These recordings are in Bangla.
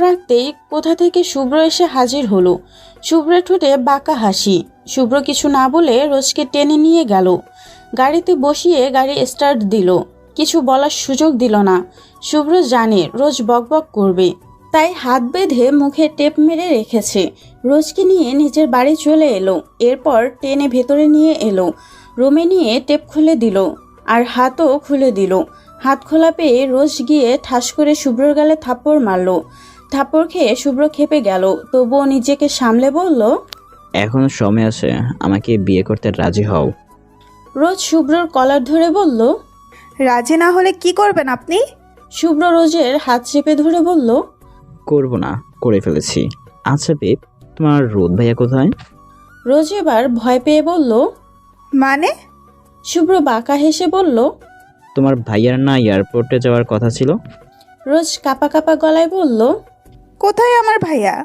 রাখতেই কোথা থেকে শুভ্র এসে হাজির হলো। শুভ্রের ঠোঁটে বাঁকা হাসি। শুভ্র কিছু না বলে রোজকে টেনে নিয়ে গেল। গাড়িতে বসিয়ে গাড়ি স্টার্ট দিল। কিছু বলার সুযোগ দিল না। শুভ্র জানে রোজ বকবক করবে। তাই হাত বেঁধে মুখে টেপ মেরে রেখেছে। রোজকে নিয়ে নিজের বাড়ি চলে এলো। এরপর টেনে ভেতরে নিয়ে এলো। রুমে নিয়ে টেপ খুলে দিল। আর হাতও খুলে দিল। হাত খোলা পেয়ে রোজ গিয়ে ঠাস করে শুভ্রর গালে থাপ্পড় মারলো। থাপ্পড় খেয়ে শুভ্র খেপে গেল। তবুও নিজেকে সামলে বলল এখনও সময় আছে আমাকে বিয়ে করতে রাজি হও। রোজ শুভ্রর কলার ধরে বলল রাজি না হলে কি করবেন আপনি? শুভ্র রোজের হাত চেপে ধরে বলল করব না করে ফেলেছি। আচ্ছা বেব তোমার রোদ ভাইয়া কোথায়? রোজ এবার ভয় পেয়ে বলল মানে? শুভ্র বাঁকা হেসে বলল তোমার ভাইয়ার না এয়ারপোর্টে যাওয়ার কথা ছিল? রোজ কাপা কাপা গলায় বলল কোথায় আমার ভাইয়া?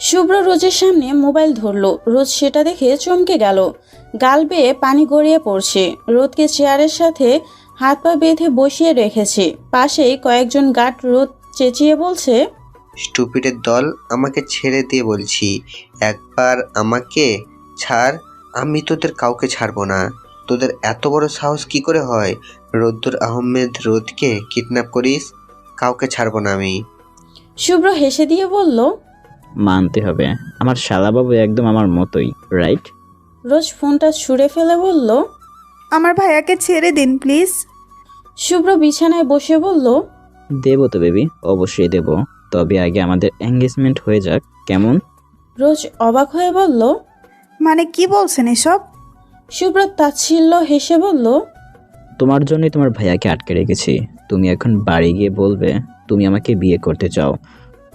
শুভ্র রোজের সামনে মোবাইল ধরলো। রোজ সেটা দেখে চমকে গেল। গাল বেয়ে পানি গড়িয়ে পড়ছে। রোদকে চেয়ারের সাথে হাত পা বেঁধে বসিয়ে রেখেছে। পাশেই কয়েকজন গার্ড রোদ চেঁচিয়ে বলছে স্টুপিডের দল আমাকে ছেড়ে দিয়ে বলছি একবার আমাকে ছাড় আমি তোদের কাউকে ছাড়বো না। তোদের এত বড় সাহস কি করে হয়? রোদ্দুর আহমেদ রোদকে কিডন্যাপ করিস? কাউকে ছাড়বো না আমি। শুভ্র হেসে দিয়ে বলল মানতে হবে। আমার শালাবাবু একদম আমার মতোই রাইট রোজ ফোনটা ছুঁড়ে ফেলে বলল আমার ভাইয়াকে ছেড়ে দিন প্লিজ শুভ্র বিছানায় বসে বলল দেবো তো বেবি অবশ্যই দেবো। তবে আগে আমাদের এঙ্গেজমেন্ট হয়ে যাক কেমন? রোজ অবাক হয়ে বলল মানে কি বলছেন এসব? শুভ্র তাচ্ছিল্য হেসে বলল তোমার জন্যই তোমার ভাইয়াকে আটকে রেখেছি। তুমি এখন বাড়ি গিয়ে বলবে তুমি আমাকে বিয়ে করতে চাও।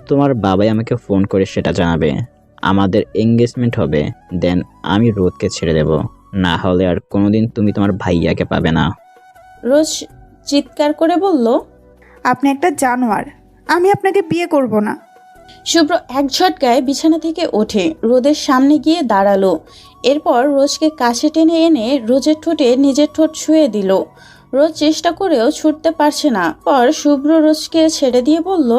তোমার বাবাই আমাকে ফোন করে সেটা জানাবে। আমাদের এঙ্গেজমেন্ট হবে। দেন আমি রোদকে ছেড়ে দেব। না হলে আর কোনোদিন তুমি তোমার ভাইয়াকে পাবে না। রোজ চিৎকার করে বলল আপনি একটা জানোয়ার। আমি আপনাকে বিয়ে করব না। শুভ্র এক ঝটকায় বিছানা থেকে ওঠে। রোদের সামনে গিয়ে দাঁড়াল। এরপর রোজকে কাছে টেনে এনে রোজের ঠোঁটে নিজের ঠোঁট ছুঁয়ে দিল। রোজ চেষ্টা করেও ছুটতে পারছে না। পর শুভ্র রোজকে ছেড়ে দিয়ে বলল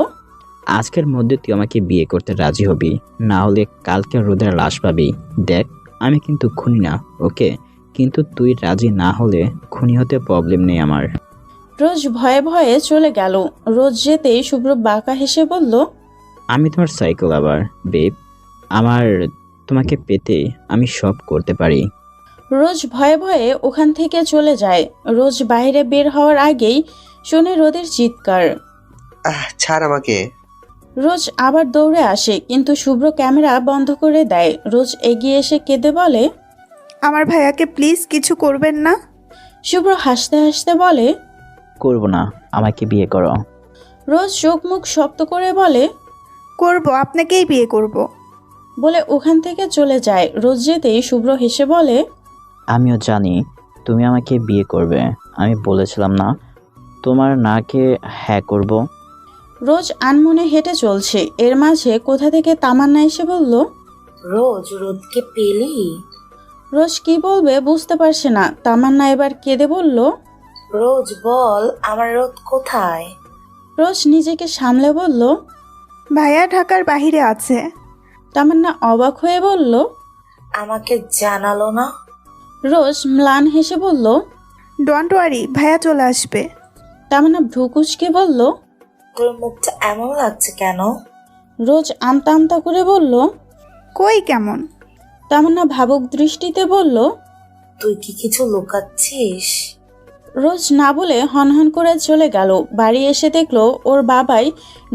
আজকের মধ্যে তুই আমাকে বিয়ে করতে রাজি হবি না হলে কালকে রোদের লাশ পাবি। দেখ আমি কিন্তু খুনি না ওকে? কিন্তু তুই রাজি না হলে খুনি হতে প্রবলেম নেই আমার। রোজ ভয়ে ভয়ে চলে গেল। রোজ যেতেই শুভ্র বাঁকা হেসে বলল আমি তোমার সাইকেল আবার বেব আমার তোমাকে পেতে আমি সব করতে পারি। রোজ ভয়ে ভয়ে ওখান থেকে চলে যায়। রোজ বাইরে বের হওয়ার আগেই শুনে রোদের চিৎকার। আহ ছাড় আমাকে। রোজ আবার দৌড়ে আসে কিন্তু শুভ্র ক্যামেরা বন্ধ করে দেয়। রোজ এগিয়ে এসে কেঁদে বলে আমার ভাইয়াকে প্লিজ কিছু করবেন না? শুভ্র হাসতে হাসতে বলে করব না আমাকে বিয়ে করো। রোজ চোখ মুখ শক্ত করে বলে করব আপনাকেই বিয়ে করব। বলে ওখান থেকে চলে যায়। রোজ যেতেই শুভ্র হেসে বলে আমিও জানি তুমি আমাকে বিয়ে করবে। আমি বলেছিলাম না। তোমার নাকে হ্যাঁ করব। রোজ আনমনে হেঁটে চলছে। এর মাঝে কোথা থেকে তামান্না এসে বলল রোজ রোদকে পেলি? রোজ কি বলবে বুঝতে পারছে না। তামান্না এবার কেঁদে বলল রোজ বল আমার রোদ কোথায়? রোজ নিজেকে সামলে বলল ভাইয়া ঢাকার বাহিরে আছে। তামান্না অবাক হয়ে বলল আমাকে জানালো না? রোজ ম্লান হেসে বলল ডোন্ট ওয়ারি ভাইয়া চলে আসবে। তামান্না ভ্রুকুচকে বলল তোর মুখটা এমন লাগছে কেন? রোজ আমতা আমতা করে বলল কই কেমন? তামান্না ভাবুক দৃষ্টিতে বলল তুই কি কিছু লুকাচ্ছিস? রোজ না বলে হনহন করে চলে গেল। বাড়ি এসে দেখল ওর বাবাই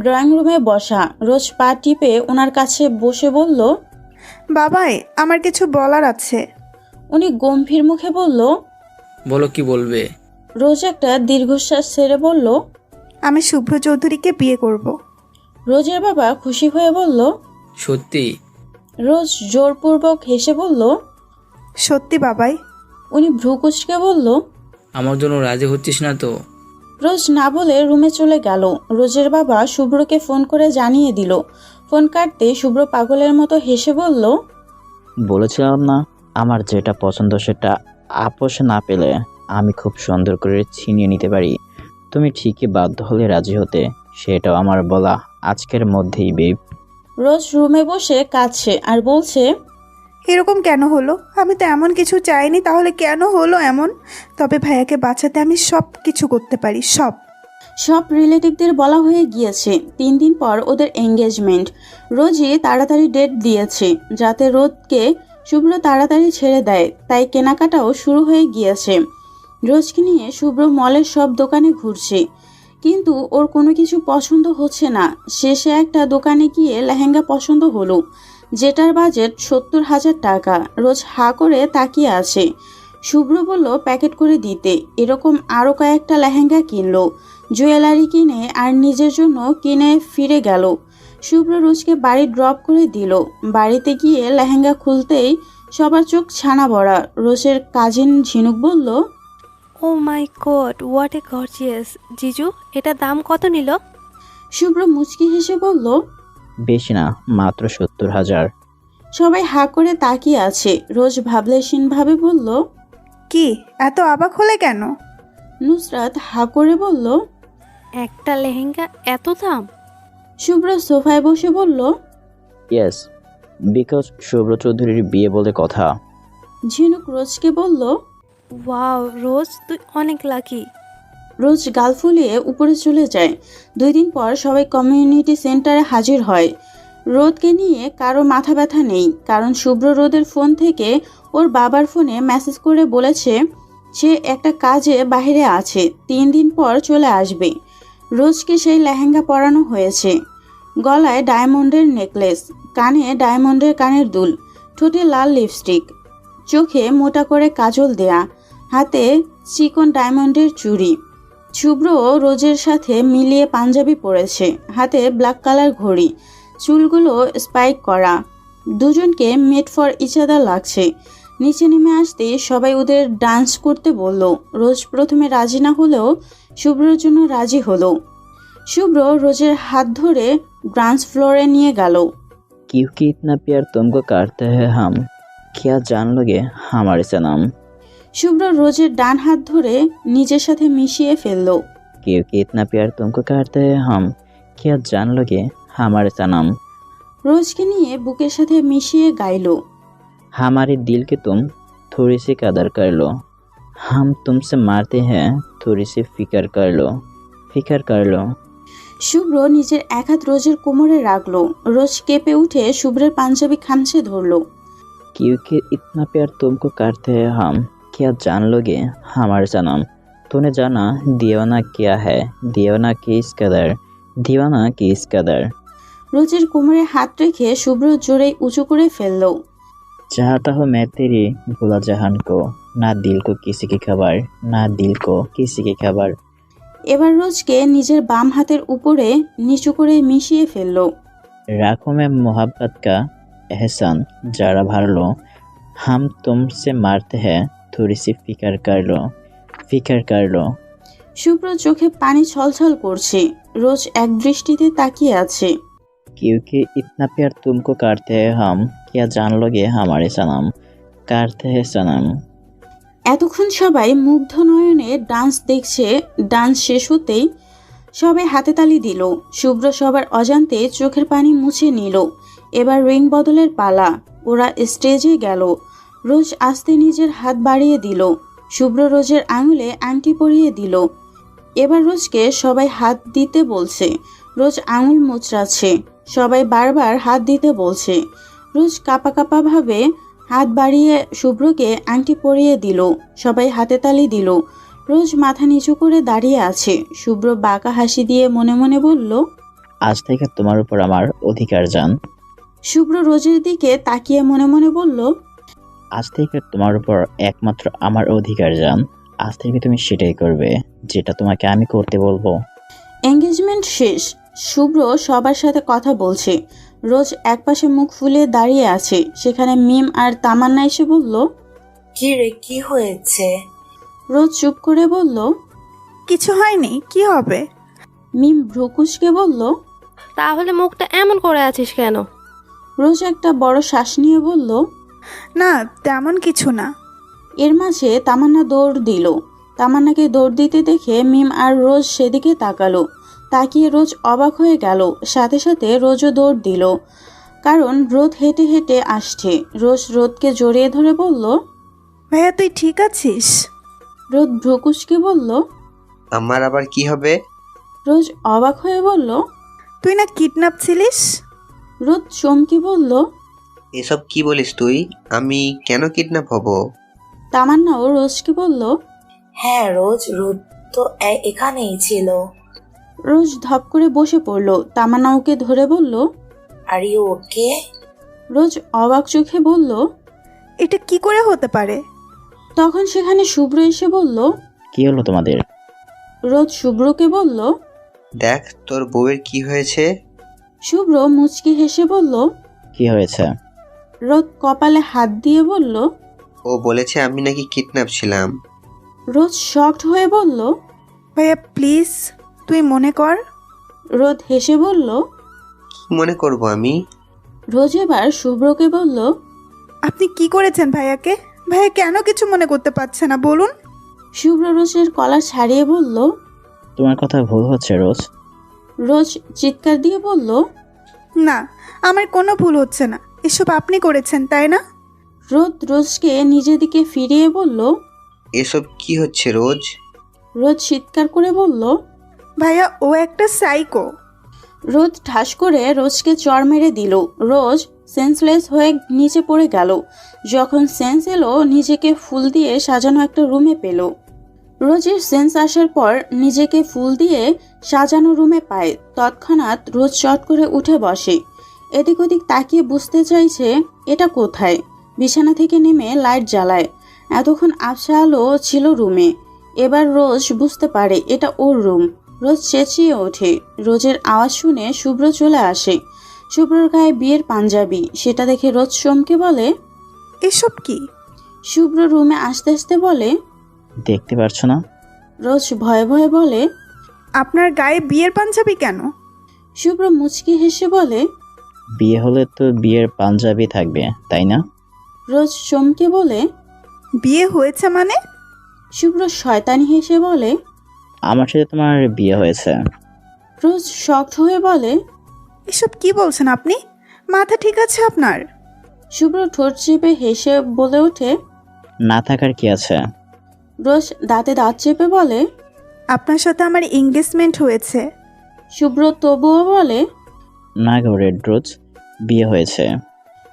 ড্রয়িং রুমে বসা। রোজ পা টিপে ওনার কাছে বসে বলল বাবাই আমার কিছু বলার আছে। উনি গম্ভীর মুখে বলল বলো কি বলবে? রোজ একটা দীর্ঘশ্বাস ছেড়ে বলল আমি শুভ্র চৌধুরীকে বিয়ে করব। রোজের বাবা খুশি হয়ে বলল সত্যি? রোজ জোরপূর্বক হেসে বলল সত্যি বাবাই। উনি ভ্রুকুচকে বলল আমার জন্য রাজি হচ্ছিস না তো? রোজ না বলে রুমে চলে গেল। রোজের বাবা শুভ্রকে ফোন করে জানিয়ে দিল। ফোন কাটতে শুভ্র পাগলের মতো হেসে বলল বলেছিলাম না। আমার যেটা পছন্দ সেটা আপোষ না পেলে আমি খুব সুন্দর করে ছিনিয়ে নিতে পারি। তুমি ঠিকই বাধ্য হলে রাজি হতে সেটাও আমার বলা আজকের মধ্যেই বেব। রোজ রুমে বসে কাছে আর বলছে এরকম কেন হলো? আমি তো এমন কিছু চাইনি তাহলে কেন হলো এমন? তবে ভাইয়াকে বাঁচাতে আমি সব কিছু করতে পারি সব। সব রিলেটিভদের বলা হয়ে গিয়েছে তিন দিন পর ওদের এঙ্গেজমেন্ট রোজই তাড়াতাড়ি ডেট দিয়েছে যাতে রোদকে শুভ্র তাড়াতাড়ি ছেড়ে দেয়, তাই কেনাকাটাও শুরু হয়ে গিয়েছে। রোজকে নিয়ে শুভ্র মলের সব দোকানে ঘুরছে। কিন্তু ওর কোনো কিছু পছন্দ হচ্ছে না। শেষে একটা দোকানে গিয়ে লেহেঙ্গা পছন্দ হলো, যেটার বাজেট সত্তর হাজার টাকা। রোজ হা করে তাকিয়ে আছে। শুভ্র বলল, প্যাকেট করে দিতে। এরকম আরও কয়েকটা লেহেঙ্গা কিনলো। জুয়েলারি কিনে আর নিজের জন্য কিনে ফিরে গেল। শুভ্র রোজকে বাড়ি ড্রপ করে দিল। বাড়িতে গিয়ে লেহেঙ্গা খুলতেই সবার চোখ ছানা বড়া রোজের কাজিন ঝিনুক বলল ও my God what a gorgeous জিজু এটা দাম কত নিল? শুভ্র মুচকি হেসে বলল বেশি না মাত্র সত্তর হাজার। সবাই হা করে তাকিয়ে আছে। রোজ ভাবলেশীনভাবে বলল কি এত অবাক হলে কেন? নুসরাত হা করে বলল একটা লেহেঙ্গা এত দাম? শুভ্র সোফায় বসে বলল ইয়েস বিকজ শুভ্র চৌধুরীর বিয়ে বলে কথা। ঝিনুক রোজকে বলল ওয়াও রোজ তুই অনেক লাকি রোজ গাল ফুলিয়ে উপরে চলে যায়। দুই দিন পর সবাই কমিউনিটি সেন্টারে হাজির হয়। রোদকে নিয়ে কারও মাথা ব্যথা নেই কারণ শুভ্র রোদের ফোন থেকে ওর বাবার ফোনে মেসেজ করে বলেছে সে একটা কাজে বাইরে আছে তিন দিন পর চলে আসবে। রোজকে সেই লেহেঙ্গা পরানো হয়েছে। গলায় ডায়মন্ডের নেকলেস, কানে ডায়মন্ডের কানের দুল, ঠোঁটে লাল লিপস্টিক, চোখে মোটা করে কাজল দেয়া, হাতে চিকন ডায়মন্ডের চুড়ি। শুভ্র রোজের সাথে মিলিয়ে পাঞ্জাবি পরেছে, হাতে ব্ল্যাক কালার ঘড়ি, চুলগুলো স্পাইক করা। দুজনকে মেড ফর ইচাদা লাগছে। নিচে নেমে আসতে সবাই ওদের ডান্স করতে বলল রোজ প্রথমে রাজি না হলেও শুভ্রর জন্য রাজি হলো শুভ্র রোজের হাত ধরে ডান্স ফ্লোরে নিয়ে গেল क्योंकि इतना प्यार तुमको करते हैं हम क्या जान लोगे हमारे सनम শুভ্র রোজের ডান হাত ধরে নিজের সাথে মিশিয়ে ফেললো क्योंकि इतना प्यार तुमको करते हैं हम क्या जान लोगे हमारे सनम রোজকে নিয়ে বুকের সাথে মিশিয়ে গাইলো हमारे दिल के तुम थोड़ी सी कदर कर लो हम तुमसे मारते हैं थोड़ी सी फिक्र कर लो फिक्र कर लो শুভ্র নিজের এক হাত রোজের কোমরে রাখলো রোজ কেঁপে উঠে শুভ্রের পাঞ্জাবি খামছে ধরলো क्योंकि इतना प्यार तुमको करते हैं हम क्या जान लोगे हमारे सनम तूने जाना दीवाना क्या है दीवाना किस कदर दीवाना किस कदर রোজের কোমরে হাত রেখে শুভ্র জোরে উঁচু করে ফেললো चाहता हूँ मैं तेरी भुला जहान को ना दिल को किसी की खबर ना दिल को किसी की खबर এবার রোজকে নিজের বাম হাতের উপরে নিচু করে মিশিয়ে ফেললো राखों में मोहब्बत का एहसान जरा भर लो हम तुमसे मारते हैं थोड़ी सी फिक्र कर लो फिक्र कर लो শুভ্র চোখে পানি ছলছল করছে রোজ এক দৃষ্টিতে তাকিয়ে আছে क्योंकि इतना प्यार तुमको करते हैं हम क्या जान लोगे हमारे सनम करते हैं सनम এতক্ষণ সবাই মুগ্ধ নয়নে ডান্স দেখছে ডান্স শেষ হতেই সবাই হাতে তালি দিল শুভ্র সবার অজান্তে চোখের পানি মুছে নিল এবার রিং বদলের পালা ওরা স্টেজে গেল রোজ আস্তে নিজের হাত বাড়িয়ে দিল শুভ্র রোজের আঙুলে আংটি পরিয়ে দিল এবার রোজকে সবাই হাত দিতে বলছে রোজ আঙুল মোচড়াচ্ছে সবাই বারবার হাত দিতে বলছে রোজ কাপা কাপা ভাবে হাত বাড়িয়ে শুভ্রকে আংটি পরিয়ে দিল সবাই হাতে তালি দিল। রোজ মাথা নিচু করে দাঁড়িয়ে আছে। শুভ্র বাঁকা হাসি দিয়ে মনে মনে বলল আজ থেকে তোমার উপর আমার অধিকার জান। শুভ্র রোজের দিকে তাকিয়ে মনে মনে বলল আজ থেকে তোমার উপর একমাত্র আমার অধিকার জান। আজ থেকে তুমি সেটাই করবে যেটা তোমাকে আমি করতে বলব। এঙ্গেজমেন্ট শেষ। শুভ্র সবার সাথে কথা বলছে। রোজ একপাশে মুখ ফুলে দাঁড়িয়ে আছে। সেখানে মিম আর তামান্না এসে বলল কি রে কি হয়েছে? রোজ চুপ করে বলল কিছু হয়নি কি হবে? মিম ভ্রুকুশকে বলল তাহলে মুখটা এমন করে আছিস কেন? রোজ একটা বড় শ্বাস নিয়ে বলল না তেমন কিছু না। এর মাঝে তামান্না দৌড় দিল। তামান্নাকে দৌড় দিতে দেখে মিম আর রোজ সেদিকে তাকালো। তাকিয়ে রোজ অবাক হয়ে গেল। সাথে সাথে রোজও দৌড় দিল। কারণ রোদ হেঁটে হেঁটে আসছে। রোজ রোদকে জড়িয়ে ধরে বলল ভাইয়া তুই ঠিক আছিস? রোদ ভ্রুকুশকে বলল আমার আবার কি হবে? রোজ অবাক হয়ে বলল তুই না কিডন্যাপ ছিলিস? রোদ চমকে বলল এসব কি বলিস তুই? আমি কেন কিডন্যাপ হব? তামান্নাও রোজকে বলল হ্যাঁ রোজ রোদ তো এ- এখানেই ছিল। রোজ ধপ করে বসে পড়ল। তামান্না ওকে ধরে বলল আর ইউ ওকে রোজ অবাক চোখে বলল এটা কি করে হতে পারে? তখন সেখানে শুভ্র এসে বলল কি হলো তোমাদের? রোজ শুভ্রকে বলল দেখ তোর বউয়ের কি হয়েছে? শুভ্র মুচকি হেসে বলল কি হয়েছে? রোদ কপালে হাত দিয়ে বলল ও বলেছে আমি নাকি কিডন্যাপ ছিলাম। রোজ শকড হয়ে বলল ভাইয়া প্লিজ। তুই মনে কর। রোদ হেসে বলল কি মনে করব আমি। রোজ এবার শুভ্রকে বলল আপনি কি করেছেন ভাইয়াকে? ভাইয়া কেন কিছু মনে করতে পারছে না বলুন। শুভ্র রোজের কলা ছাড়িয়ে বলল তোমার কথা ভুল হচ্ছে রোজ। রোজ চিৎকার দিয়ে বলল না আমার কোনো ভুল হচ্ছে না। এসব আপনি করেছেন তাই না? রোদ রোজকে নিজের দিকে ফিরিয়ে বলল এসব কি হচ্ছে রোজ? রোজ চিৎকার করে বলল ভাইয়া, ও একটা সাইকো রোদ ঠাস করে রোজকে চর মেরে দিল। রোজ সেন্সলেস হয়ে নিচে পড়ে গেল। যখন সেন্স এলো, নিজেকে ফুল দিয়ে সাজানো একটা রুমে পেল। রোজের সেন্স আসার পর নিজেকে ফুল দিয়ে সাজানো রুমে পায়। তৎক্ষণাৎ রোজ চট করে উঠে বসে। এদিক ওদিক তাকিয়ে বুঝতে চাইছে, এটা কোথায়? বিছানা থেকে নেমে লাইট জ্বালায়। এতক্ষণ আবসা আলো ছিল রুমে এবার রোজ বুঝতে পারে, এটা ওর রুম রোজ চেঁচিয়ে ওঠে। রোজের আওয়াজ শুনে শুভ্র চলে আসে। শুভ্রর গায়ে বিয়ের পাঞ্জাবি। সেটা দেখে রোজ চমকে বলে এসব কি? শুভ্র রুমে আসতে আসতে বলে দেখতে পারছ না? রোজ ভয়ে ভয়ে বলে আপনার গায়ে বিয়ের পাঞ্জাবি কেন? শুভ্র মুচকি হেসে বলে বিয়ে হলে তো বিয়ের পাঞ্জাবি থাকবে তাই না? রোজ চমকে বলে বিয়ে হয়েছে মানে? শুভ্র শয়তানি হেসে বলে আমার সাথে তোমার বিয়ে হয়েছে। রোজ শক্ট হয়ে বলে এসব কি বলছেন আপনি? মাথা ঠিক আছে আপনার? শুভ্র ঠোঁট চেপে হেসে বলে ওঠে না থাকার কি আছে? রোজ দাঁতে দাঁত চেপে বলে আপনার সাথে আমার এঙ্গেজমেন্ট হয়েছে। শুভ্র তবুও বলে না গো রেড রোজ বিয়ে হয়েছে।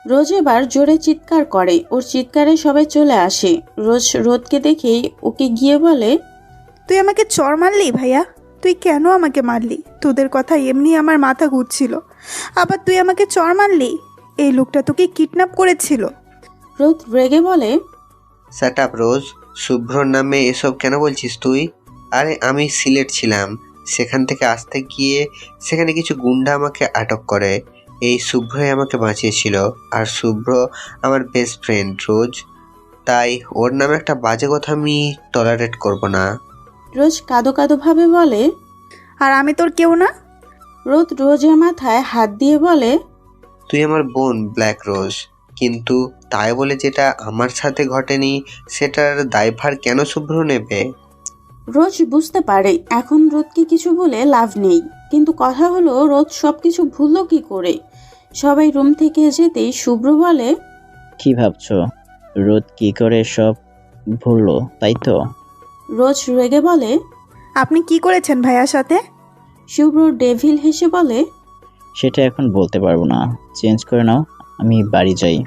রোজ এবার জোরে চিৎকার করে ওর চিৎকারে সবাই চলে আসে। রোজ রোদকে দেখেই ওকে গিয়ে বলে তুই আমাকে চর মারলি ভাইয়া? তুই কেন আমাকে মারলি? তোদের কথা এমনি আমার মাথা ঘুরছিল। আবার তুই আমাকে চর মারলি? এই লোকটা তোকে কিডন্যাপ করেছিল। রোদ রেগে বলে স্যাট আপ রোজ। শুভ্রর নামে এসব কেন বলছিস তুই? আরে আমি সিলেট ছিলাম। সেখান থেকে আসতে গিয়ে সেখানে কিছু গুন্ডা আমাকে আটক করে। এই শুভ্রই আমাকে বাঁচিয়েছিল। আর শুভ্র আমার বেস্ট ফ্রেন্ড রোজ। তাই ওর নামে একটা বাজে কথা আমি টলারেট করব না। রোজ কাঁদো কাদো ভাবে বলে আর আমি তোর কেউ না? রোদ রোজের মাথায় হাত দিয়ে বলে তুই আমার বোন ব্ল্যাক রোজ। কিন্তু তাই বলে যেটা আমার সাথে ঘটেনি সেটার দায়ভার কেন শুভ্র নেবে? রোজ বুঝতে পারে এখন রোদকে কিছু বলে লাভ নেই। কিন্তু কথা হলো রোদ সব কিছু ভুললো কি করে? সবাই রুম থেকে যেতেই শুভ্র বলে কি ভাবছ? রোদ কি করে সব ভুললো তাই তো? রোজ রেগে বলে আপনি কি করেছেন ভাইয়ার সাথে? শুভ্র ডেভিল হেসে বলে সেটা এখন বলতে পারব না। চেঞ্জ করে নাও আমি বাড়ি যাই।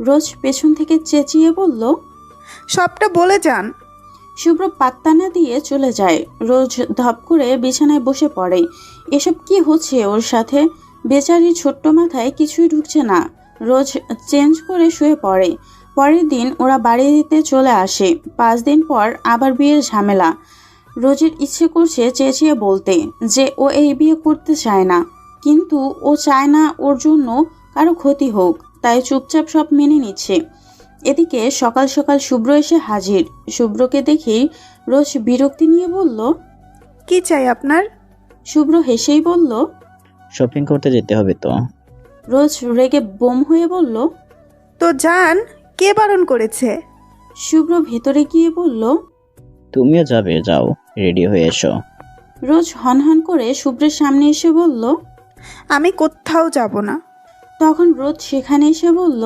রোজ পেছন থেকে চেঁচিয়ে বলল সবটা বলে যান। শুভ্র পাত্তা না দিয়ে চলে যায়। রোজ ধপ করে বিছানায় বসে পড়ে। এসব কি হচ্ছে ওর সাথে? বেচারি ছোট্ট মাথায় কিছুই ঢুকছে না। রোজ চেঞ্জ করে শুয়ে পড়ে। পরের দিন ওরা বাড়ি দিতে চলে আসে। পাঁচ দিন পর আবার বিয়ের ঝামেলা। রোজের ইচ্ছে করছে চেঁচিয়ে বলতে যে ও এই বিয়ে করতে চায় না। কিন্তু ও চায় না ওর জন্য কারও ক্ষতি হোক তাই চুপচাপ সব মেনে নিচ্ছে। এদিকে সকাল সকাল শুভ্র এসে হাজির। শুভ্রকে দেখেই রোজ বিরক্তি নিয়ে বলল কি চাই আপনার? শুভ্র হেসেই বলল শপিং করতে যেতে হবে তো? রোজ রেগে বোম হয়ে বলল তো যান কে বারণ করেছে? শুভ্র ভেতরে গিয়ে বলল তুমিও যাবে যাও রেডি হয়ে এসো। রোজ হনহন করে শুভ্রের সামনে এসে বলল আমি কোথাও যাব না। তখন রোজ সেখানে এসে বলল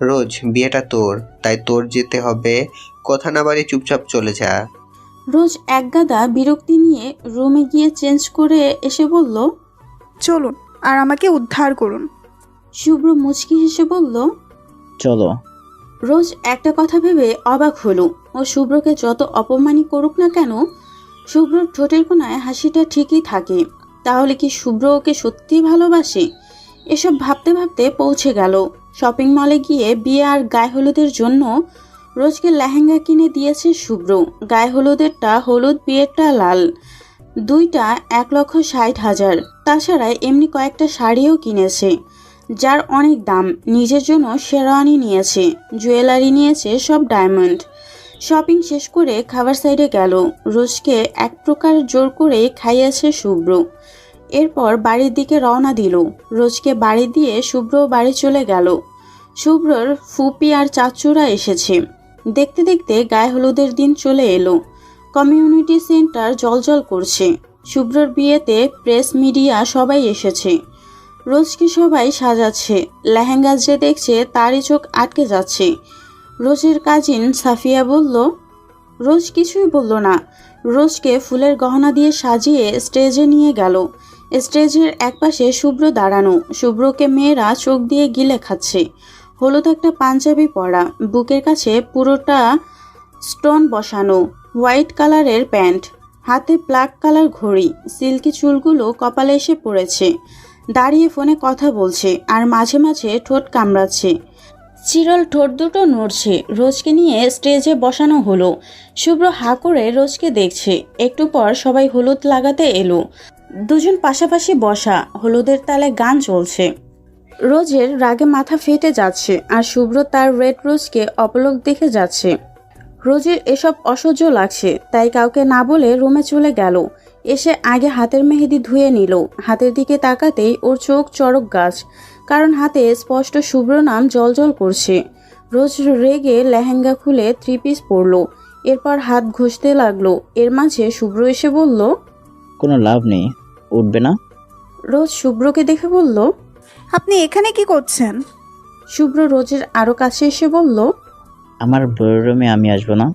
রোজ বিয়েটা তোর তাই তোর যেতে হবে। কথা না বাড়ি চুপচাপ চলে যা। রোজ একগাদা বিরক্তি নিয়ে রুমে গিয়ে চেঞ্জ করে এসে বলল চলুন আর আমাকে উদ্ধার করুন। শুভ্র মুচকি হেসে বলল চলো রোজ একটা কথা ভেবে অবাক হলো ও শুভ্রকে যত অপমানই করুক না কেন, শুভ্রর ঠোঁটের কোনায় হাসিটা ঠিকই থাকে। তাহলে কি শুভ্র ওকে সত্যিই ভালোবাসে? এসব ভাবতে ভাবতে পৌঁছে গেল। শপিং মলে গিয়ে বিয়ে আর গায়ে হলুদের জন্য রোজকে লেহেঙ্গা কিনে দিয়েছে শুভ্র। গায়ে হলুদেরটা হলুদ, বিয়েরটা লাল। দুইটা এক লক্ষ ষাট হাজার। তাছাড়া এমনি কয়েকটা শাড়িও কিনেছে। যার অনেক দাম। নিজের জন্য শেরওয়ানি নিয়েছে। জুয়েলারি নিয়েছে সব ডায়মন্ড। শপিং শেষ করে খাবার সাইডে গেল। রোজকে এক প্রকার জোর করে খাইয়েছে শুভ্র। এরপর বাড়ির দিকে রওনা দিল। রোজকে বাড়ি দিয়ে শুভ্র বাড়ি চলে গেল। শুভ্রর ফুপি আর চাচুরা এসেছে। দেখতে দেখতে গায়ে হলুদের দিন চলে এলো। কমিউনিটি সেন্টার জলজল করছে। শুভ্রর বিয়েতে প্রেস মিডিয়া সবাই এসেছে। রোজকে সবাই সাজাচ্ছে। লেহেঙ্গা যে দেখছে, তারই চোখ আটকে যাচ্ছে। রোজের কাজিন সাফিয়া বলল, রোজ কিছুই বলল না। রোজকে ফুলের গহনা দিয়ে সাজিয়ে স্টেজে নিয়ে গেল। স্টেজের একপাশে শুভ্র দাঁড়ানো। শুভ্রকে মেয়েরা চোখ দিয়ে গিলে খাচ্ছে। হলুদ একটা পাঞ্জাবি পরা। বুকের কাছে পুরোটা স্টোন বসানো। হোয়াইট কালারের প্যান্ট। হাতে ব্ল্যাক কালার ঘড়ি। সিল্কি চুলগুলো কপালে এসে পড়েছে। দাঁড়িয়ে ফোনে কথা বলছে আর মাঝে মাঝে ঠোঁট কামড়াচ্ছে। চিরল ঠোঁট দুটো নড়ছে। রোজকে নিয়ে স্টেজে বসানো হলো। শুভ্র হা করে রোজকে দেখছে। একটু পর সবাই হলুদ লাগাতে এলো। দুজন পাশাপাশি বসা। হলুদের তালে গান চলছে। রোজের রাগে মাথা ফেটে যাচ্ছে আর শুভ্র তার রেড রোজকে অপলক দেখে যাচ্ছে। রোজের এসব অসহ্য লাগছে, তাই কাউকে না বলে রুমে চলে গেল। এসে আগে হাতের মেহেদি ধুয়ে নিল। হাতের দিকে তাকাতেই ওর চোখ চড়ক গাছ কারণ হাতে স্পষ্ট শুভ্র নাম জলজল করছে। রোজ রেগে লেহেঙ্গা খুলে থ্রি পিস পরলো এরপর হাত ঘষতে লাগল। এর মাঝে শুভ্র এসে বলল কোনো লাভ নেই উঠবে না। রোজ শুভ্রকে দেখে বলল আপনি এখানে কি করছেন? শুভ্র রোজের আরও কাছে এসে বলল আমার বেডরুমে আমি আসব না।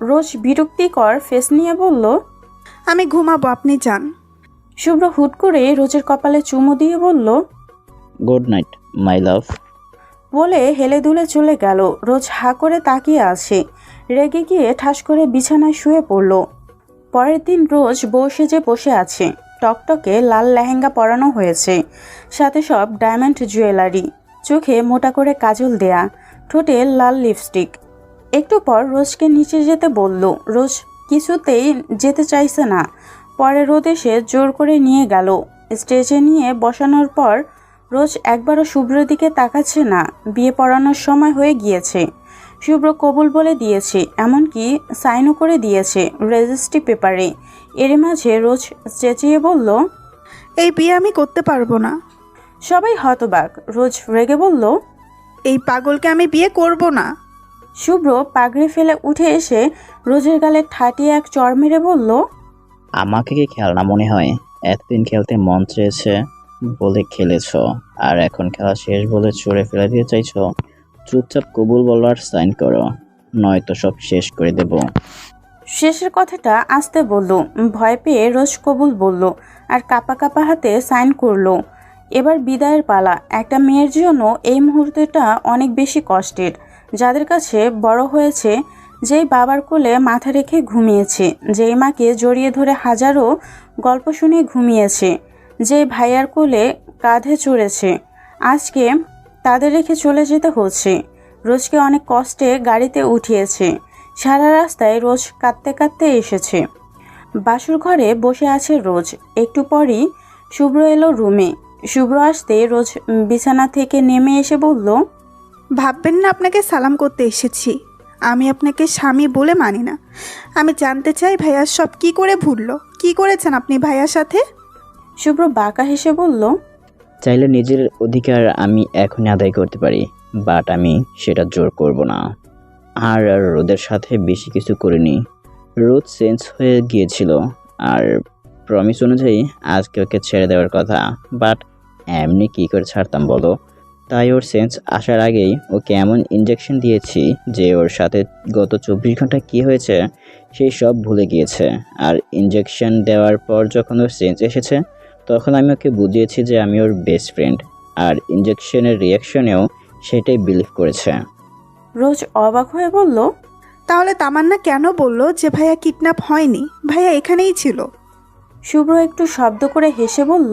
রোজ বিরক্তিকর ফেস নিয়ে বলল আমি ঘুমাবো আপনি যান। শুভ্র হুট করে রোজের কপালে চুমো দিয়ে বলল গুড নাইট মাই লাভ। বলে হেলে দুলে চলে গেল। রোজ হা করে তাকিয়ে আছে। রেগে গিয়ে ঠাস করে বিছানায় শুয়ে পড়ল। পরের দিন রোজ বউ সেজে বসে আছে। টকটকে লাল লেহেঙ্গা পরানো হয়েছে। সাথে সব ডায়মন্ড জুয়েলারি। চোখে মোটা করে কাজল দেয়া। ঠোঁটে লাল লিপস্টিক। একটু পর রোজকে নিচে যেতে বলল রোজ কিছুতেই যেতে চাইছে না। পরে রোদ এসে জোর করে নিয়ে গেল। স্টেজে নিয়ে বসানোর পর রোজ একবারও শুভ্রের দিকে তাকাচ্ছে না। বিয়ে পড়ানোর সময় হয়ে গিয়েছে। শুভ্র কবুল বলে দিয়েছে এমনকি সাইনও করে দিয়েছে রেজিস্ট্রি পেপারে। এর মাঝে রোজ চেঁচিয়ে বলল এই বিয়ে আমি করতে পারব না। সবাই হতবাক। রোজ রেগে বলল এই পাগলকে আমি বিয়ে করব না। শুভ্র পাগড়ি ফেলে উঠে এসে রোজের গালে ঠাটিয়ে এক চর মেরে বলল আমাকে কি খেলনা মনে হয়? এতদিন খেলতে মন চেয়েছে বলে খেলেছ আর এখন খেলা শেষ বলে চড়ে ফেলে দিয়ে চাইছো? চুপচাপ কবুল বলো আর সাইন করো নয়তো সব শেষ করে দেব। শেষের কথাটা আসতে বলল ভয় পেয়ে রোজ কবুল বলল আর কাপা কাপা হাতে সাইন করল। এবার বিদায়ের পালা একটা মেয়ের জন্য এই মুহূর্তটা অনেক বেশি কষ্টের। যাদের কাছে বড় হয়েছে, যেই বাবার কোলে মাথা রেখে ঘুমিয়েছে, যেই মাকে জড়িয়ে ধরে হাজারো গল্প শুনে ঘুমিয়েছে যে ভাইয়ার কোলে কাঁধে চড়েছে, আজকে তাদের রেখে চলে যেতে হচ্ছে, রোজকে অনেক কষ্টে গাড়িতে উঠিয়েছে, সারা রাস্তায় রোজ কাঁদতে কাঁদতে এসেছে। বাসুর ঘরে বসে আছে রোজ, একটু পরই শুভ্র এলো রুমে, শুভ্র আসতে রোজ বিছানা থেকে নেমে এসে বলল ভাববেন না আপনাকে সালাম করতে এসেছি। আমি আপনাকে স্বামী বলে মানি না। আমি জানতে চাই ভাইয়া সব কি করে ভুলল? কি করেছেন আপনি ভাইয়ার সাথে? শুভ্র বাঁকা হেসে বলল চাইলে নিজের অধিকার আমি এখনই আদায় করতে পারি বাট আমি সেটা জোর করব না। আর রোদের সাথে বেশি কিছু করিনি। রোদ চেঞ্জ হয়ে গিয়েছিল। আর প্রমিস অনুযায়ী আজকে ওকে ছেড়ে দেওয়ার কথা বাট এমনি কী করে ছাড়তাম বলো? তাই ওর সেন্স আসার আগেই ওকে এমন ইঞ্জেকশন দিয়েছি যে ওর সাথে গত চব্বিশ ঘণ্টা কী হয়েছে সেই সব ভুলে গিয়েছে। আর ইঞ্জেকশন দেওয়ার পর যখন ওর সেন্স এসেছে তখন আমি ওকে বুঝিয়েছি যে আমি ওর বেস্ট ফ্রেন্ড আর ইঞ্জেকশনের রিয়াকশনেও সেটাই বিলিভ করেছে। রোজ অবাক হয়ে বলল তাহলে তামান্না কেন বলল যে ভাইয়া কিডন্যাপ হয়নি? ভাইয়া এখানেই ছিল? শুভ্র একটু শব্দ করে হেসে বলল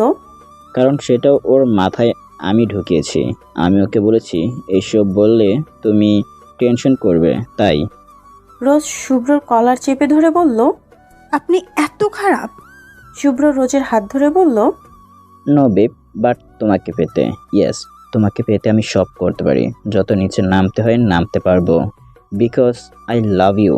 কারণ সেটাও ওর মাথায় আমি ঢুকিয়েছি আমি ওকে বলেছি এইসব বললে তুমি টেনশন করবে তাই। রোজ শুভ্রর কলার চেপে ধরে বলল আপনি এত খারাপ। শুভ্র রোজের হাত ধরে বলল নো বেব বাট তোমাকে পেতে ইয়েস তোমাকে পেতে আমি সব করতে পারি। যত নিচে নামতে হয় নামতে পারব। Because I love you.